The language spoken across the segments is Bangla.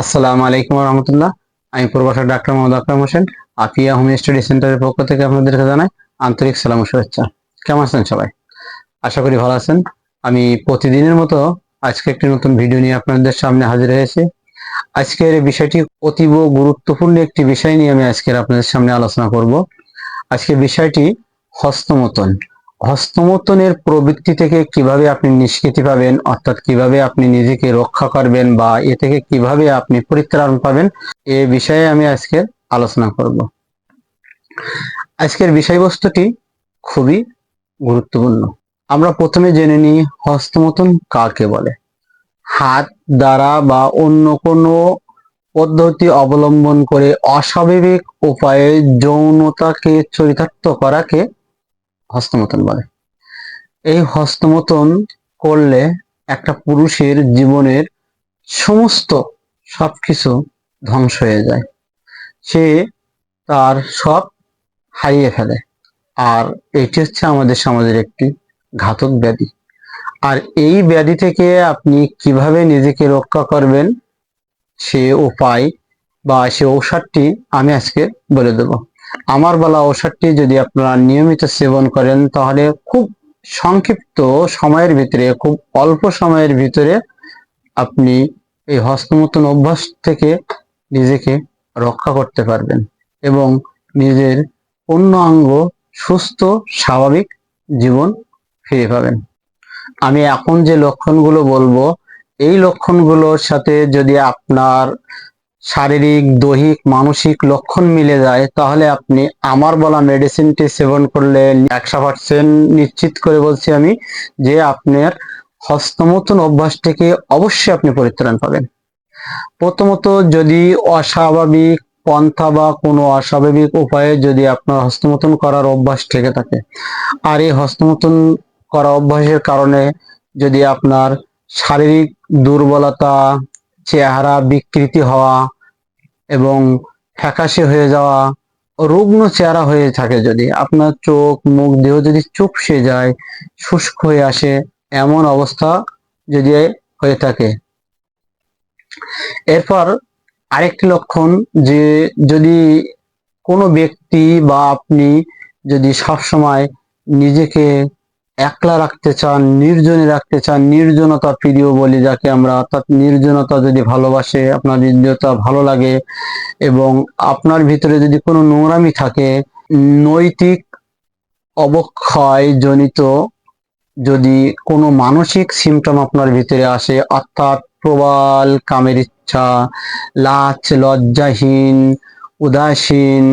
আসসালামু আলাইকুম রহমতুল্লাহ। আমি প্রবাসক ডাক্তার মোহাম্মদ আকরাম হোসেন, আপিয়া হোম স্টাডি সেন্টারের পক্ষ থেকে আপনাদেরকে জানাই আন্তরিক সালাম শুভেচ্ছা। কেমন আছেন সবাই? আশা করি ভালো আছেন। আমি প্রতিদিনের মতো আজকে একটি নতুন ভিডিও নিয়ে আপনাদের সামনে হাজির হয়েছি। আজকের বিষয়টি অতীব গুরুত্বপূর্ণ একটি বিষয় নিয়ে আমি আজকের আপনাদের সামনে আলোচনা করব। আজকের বিষয়টি হস্তমতন। হস্তমতনের প্রবৃত্তি থেকে কীভাবে আপনি নিষ্কৃতি পাবেন, অর্থাৎ কীভাবে আপনি নিজেকে রক্ষা করবেন বা এ থেকে কীভাবে আপনি পরিত্রাণ পাবেন, এ বিষয়ে আমি আজকে আলোচনা করব। আজকের বিষয়বস্তুটি খুবই গুরুত্বপূর্ণ। আমরা প্রথমে জেনে নিই হস্তমতন কাকে বলে। হাত দ্বারা বা অন্য কোনো পদ্ধতি অবলম্বন করে অস্বাভাবিক উপায়ে যৌনতাকে চরিতার্থ করাকে হস্তমতন বলে। এই হস্তমতন করলে একটা পুরুষের জীবনের সমস্ত সবকিছু ধ্বংস হয়ে যায়। সে তার সব হারিয়ে ফেলে। আর এটি হচ্ছে আমাদের সমাজের একটি ঘাতক ব্যাধি। আর এই ব্যাধি থেকে আপনি কীভাবে নিজেকে রক্ষা করবেন, সে উপায় বা সে ঔষধটি আমি আজকে বলে দেব। আমার বলা ঔষধটি যদি আপনারা নিয়মিত সেবন করেন, তাহলে খুব সংক্ষিপ্ত সময়ের ভিতরে, খুব অল্প সময়ের ভিতরে আপনি এই হস্তমতন অভ্যাস থেকে নিজেকে রক্ষা করতে পারবেন এবং নিজের অন্য অঙ্গ সুস্থ, স্বাভাবিক জীবন ফিরে পাবেন। আমি এখন যে লক্ষণগুলো বলব, এই লক্ষণগুলোর সাথে যদি আপনার শারীরিক, দৈহিক, মানসিক লক্ষণ মিলে যায়, তাহলে আপনি আমার বলা মেডিসিনটি সেবন করলে একশো পার্সেন্ট নিশ্চিত করে বলছি আমি যে আপনার হস্তমতন অভ্যাস থেকে অবশ্যই আপনি পরিত্রাণ পাবেন। প্রথমত যদি অস্বাভাবিক, পন্থা বা কোনো অস্বাভাবিক উপায়ে যদি আপনার হস্তমতন করার অভ্যাস থেকে থাকে, আর এই হস্তমতন করা অভ্যাসের কারণে যদি আপনার শারীরিক দুর্বলতা চেহারা বিকৃতি হওয়া এবং ফ্যাকাশে হয়ে যাওয়া, রুগ্ন চেহারা হয়ে থাকে যদি। আপনার চোখ, মুখ, দেহ যদি চুপসে যায়, শুষ্ক হয়ে আসে, এমন অবস্থা যদি হয়ে থাকে। এরপর আরেকটি লক্ষণ যে যদি কোনো ব্যক্তি বা আপনি যদি সবসময় নিজেকে একলা রাখতে চান, নির্জনে রাখতে চান, নির্জনতা প্রিয় বলি যাকে আমরা, অর্থাৎ নির্জনতা যদি ভালোবাসে, আপনার নির্জনতা ভালো লাগে এবং আপনার ভিতরে যদি কোনো নোংরামি থাকে, নৈতিক অবক্ষয় জনিত যদি কোনো মানসিক সিমটম আপনার ভিতরে আসে, অর্থাৎ প্রবাল কামের ইচ্ছা লাচ লজ্জাহীন, উদাসীন,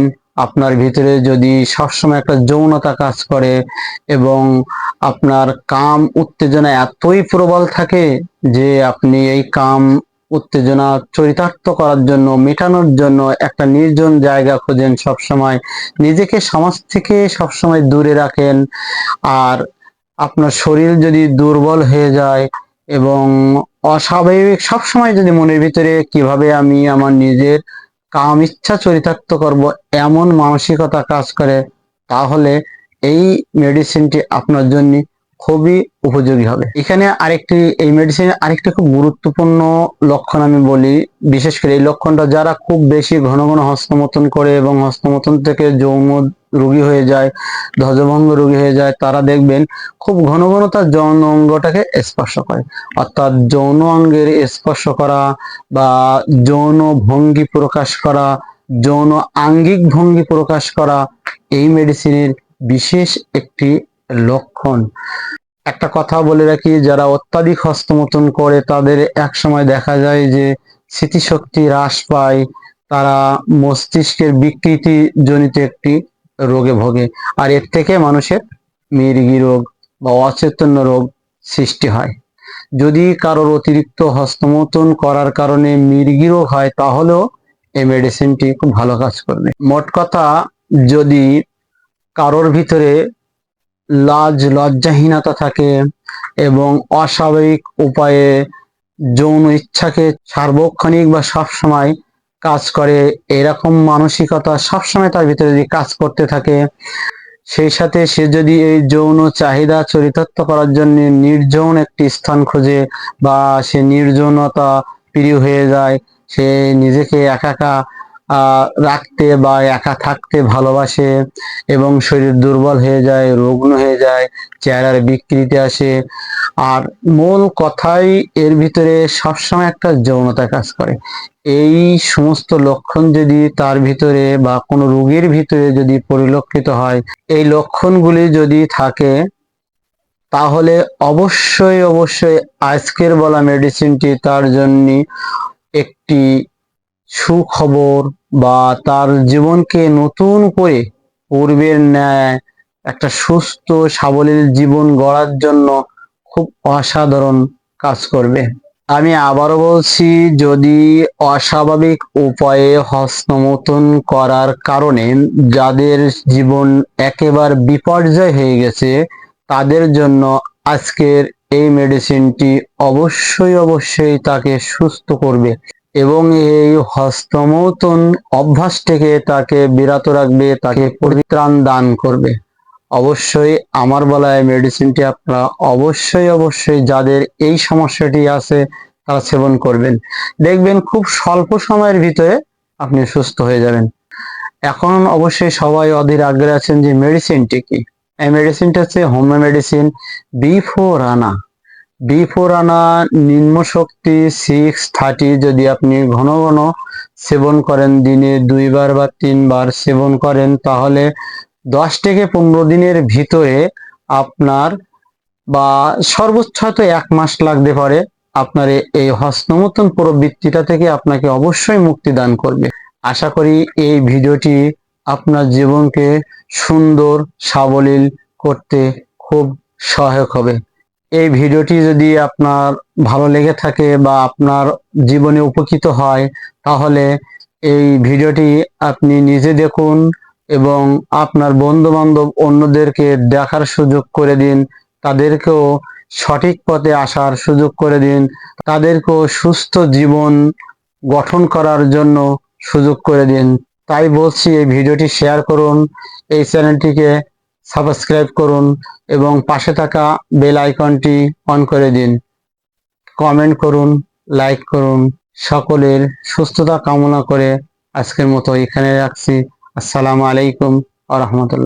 আপনার ভিতরে যদি সবসময় একটা যৌনতা কাজ করে এবং আপনার কাম উত্তেজনা এতই প্রবল থাকে যে আপনি এই কাম উত্তেজনা চরিতার্থ করার জন্য, মেটানোর জন্য একটা নির্জন জায়গা খোঁজেন সবসময়। নিজেকে সমাজ থেকে সবসময় দূরে রাখেন। আর আপনার শরীর যদি দুর্বল হয়ে যায় এবং অস্বাভাবিক, সবসময় যদি মনের ভিতরে কীভাবে আমি আমার নিজের কাম ইচ্ছা চরিতার্থ করব এমন মানসিকতা কাজ করে, তাহলে এই মেডিসিনটি আপনার জন্য খুবই উপযোগী হবে। এখানে আরেকটি, এই মেডিসিনের আরেকটি খুব গুরুত্বপূর্ণ লক্ষণ আমি বলি, বিশেষ করে এই লক্ষণটা যারা খুব বেশি ঘন ঘন হস্তমতন করে এবং হস্তমতন থেকে যৌন রোগী হয়ে যায়, ধ্বজভঙ্গ রোগী হয়ে যায়, তারা দেখবেন খুব ঘন ঘন তার যৌন অঙ্গটাকে স্পর্শ করে। অর্থাৎ যৌন অঙ্গের স্পর্শ করা বা যৌন ভঙ্গি প্রকাশ করা, যৌন আঙ্গিক ভঙ্গি প্রকাশ করা, এই মেডিসিনের বিশেষ একটি লক্ষণ। একটা কথা বলে রাখি, যারা অত্যাধিক হস্তমতন করে, তাদের এক সময় দেখা যায় যে স্মৃতিশক্তি হ্রাস পায়, তারা মস্তিষ্কের বিকৃতি জনিত একটি রোগে ভোগে। আর এর থেকে মানুষের মির্গি রোগ বা অচৈতন্য রোগ সৃষ্টি হয়। যদি কারোর অতিরিক্ত হস্তমতন করার কারণে মির্গি রোগ হয়, তাহলেও এই মেডিসিনটি খুব ভালো কাজ করবে। মোট কথা, যদি কারোর ভিতরে লাজ লজ্জাহীনতা থাকে এবং অস্বাভাবিক উপায়ে যৌন ইচ্ছাকে সার্বক্ষণিক বা সবসময় কাজ করে এরকম মানসিকতা সবসময় তার ভিতরে যদি কাজ করতে থাকে সেই সাথে সে যদি এই যৌন চাহিদা চরিতার্থ করার জন্য নির্জন একটি স্থান খোঁজে বা সে নির্জনতা প্রিয় হয়ে যায় সে নিজেকে একা একা আহ, রাখতে বা একা থাকতে ভালোবাসে এবং শরীর দুর্বল হয়ে যায়, রুগ্ন হয়ে যায়, চেহারার বিকৃতি আসে। আর মূল কথাই এর ভিতরে সবসময় একটা যৌনতা কাজ করে। এই সমস্ত লক্ষণ যদি তার ভিতরে বা কোনো রোগীর ভিতরে যদি পরিলক্ষিত হয়, এই লক্ষণগুলি যদি থাকে, তাহলে অবশ্যই অবশ্যই আজকের বলা মেডিসিনটি তার জন্য একটি সুখবর বা তার জীবনকে নতুন করে পূর্বের ন্যায় একটা সুস্থ, সাবলীল জীবন গড়ার জন্য খুব অসাধারণ কাজ করবে। আমি আবারও বলছি, যদি অস্বাভাবিক উপায়ে হস্তমৈথুন করার কারণে যাদের জীবন একেবারে বিপর্যয় হয়ে গেছে, তাদের জন্য আজকের এই মেডিসিনটি অবশ্যই অবশ্যই তাকে সুস্থ করবে। এবং এই হস্তমৌতন অভ্যাস থেকে তাকে বিরত রাখবে, তাকে পরিত্রাণ দান করবে। অবশ্যই আমার বলা এই মেডিসিনটি আপনারা অবশ্যই অবশ্যই যাদের এই সমস্যাটি আছে, তারা সেবন করবেন। দেখবেন খুব স্বল্প সময়ের ভিতরে আপনি সুস্থ হয়ে যাবেন। এখন অবশ্যই সবাই অধীর আগ্রহে আছেন যে মেডিসিনটি কি? এই মেডিসিনটা হচ্ছে হোমিও মেডিসিন বি ফোর আনা। বি ফোর আনা নিম্ন শক্তি সিক্স থার্টি যদি আপনি ঘন ঘন সেবন করেন, দিনে দুইবার বা তিনবার সেবন করেন, তাহলে দশ থেকে পনেরো দিনের ভিতরে আপনার বা সর্বোচ্চ হয়তো এক মাস লাগতে পারে আপনার এই হস্তমতন প্রবৃত্তিটা থেকে আপনাকে অবশ্যই মুক্তি দান করবে। আশা করি এই ভিডিওটি আপনার জীবনকে সুন্দর, সাবলীল করতে খুব সহায়ক হবে। এই ভিডিওটি যদি আপনার ভালো লেগে থাকে বা আপনার জীবনে উপকৃত হয়, তাহলে এই ভিডিওটি আপনি নিজে দেখুন এবং আপনার বন্ধু বান্ধব অন্যদেরকে দেখার সুযোগ করে দিন, তাদেরকেও সঠিক পথে আসার সুযোগ করে দিন, তাদেরকেও সুস্থ জীবন গঠন করার জন্য সুযোগ করে দিন। তাই বলছি এই ভিডিওটি শেয়ার করুন, এই চ্যানেলটিকে সাবস্ক্রাইব করুন এবং পাশে থাকা বেল আইকনটি অন করে দিন। কমেন্ট করুন, লাইক করুন। সকলের সুস্থতা কামনা করে আজকের মতো এখানে রাখছি। আসসালামু আলাইকুম আ রহমতুল্লাহ।